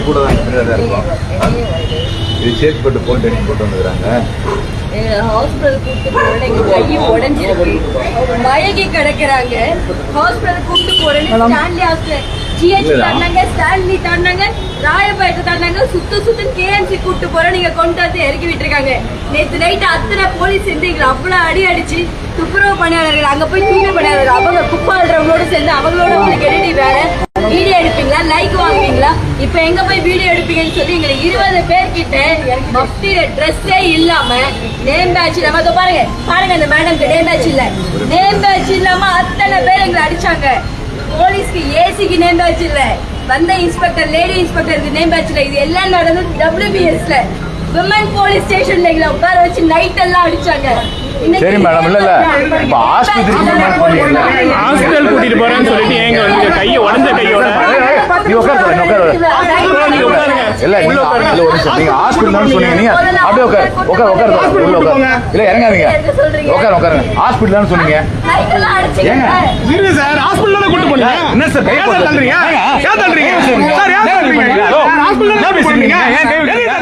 உங்க கூட தான் பின்னாடி தான் இருக்கோம்? இது சேஃப் போட்டு போட்டு போட்டு வந்துக்கிறாங்க. ஹாஸ்பிட்டல் கூப்பிட்டு போறேன் எங்க கை உடைஞ்சிருக்கு. மயங்கி கிடக்குறாங்க. ஹாஸ்பிட்டல் கூப்பிட்டு போறேன்னு ஸ்டான்லி ஹாஸ்பிட்டல் ஜிஹெச். தந்தாங்க ஸ்டான்லி தந்தாங்க ராயப்பேட்டை தந்தாங்க சுத்த சுத்த கேஎம்சி கூப்பிட்டு போறேன் நீங்க கொண்டு வந்து இறக்கி விட்டுருக்காங்க. நேத்து நைட் அத்தனை போலீஸ் சேர்ந்து எங்களை அவ்வளவு அடி அடிச்சு துப்புரவு பணியாளர்கள் அங்க போய் தூய்மை பணியாளர்கள் அவங்க குப்பாடுறவங்களோட சேர்ந்து அவங்களோட உங்களுக்கு எடுப்பீங்களா வாங்குவீங்களா இப்ப எங்க போய் வீடியோ எடுப்பீங்கன்னு சொல்லி எங்களை இருபது பேர் கிட்ட மஃப்டியில ட்ரெஸ்ஸே இல்லாம நேம் பேட்ச் இல்லாம இதோ பாருங்க பாருங்க அந்த மேடம்க்கு நேம் பேட்ச் இல்ல. நேம் பேட்ச் இல்லாம அத்தனை பேர் எங்களை அடிச்சாங்க. போலீஸ்க்கு ஏசிக்கு நேம் பேட்ச் இல்ல. வந்த இன்ஸ்பெக்டர் லேடி இன்ஸ்பெக்டருக்கு நேம் பேட்ச் இல்ல. இது எல்லாம் நடந்தது டபிள்யூபிஎஸ்ல விமன் போலீஸ் ஸ்டேஷன்ல எங்களை உட்கார வச்சு நைட் எல்லாம் அடிச்சாங்க. சரி மேடம் இல்ல இல்ல. இப்ப ஹாஸ்பிட்டல் கூட்டிட்டு போறேன்னு சொல்லிட்டு ஏங்க வந்து கையை உடஞ்ச கையோட நீ உட்கார் நீ உட்கார் நீங்க உட்காருங்க. இல்ல நீங்க இல்ல ஒரு நிமிஷம். நீங்க ஹாஸ்பிட்டல் சொன்னீங்க. நீங்க அப்படியே உட்கார் உட்கார் உட்கார் உள்ள உட்கார் இல்ல இறங்காதீங்க. உட்கார் உட்காருங்க ஹாஸ்பிட்டல் சொன்னீங்க. ஏங்க? இருங்க சார். ஹாஸ்பிட்டல் கூட்டு போனீங்க என்ன சார்? கை ஏன் தள்ளுறீங்க? ஏன் சார் ஏன் தள்ளுறீங்க? ஹாஸ்பிட்டல் என்ன பேசுறீங்க? ஏன்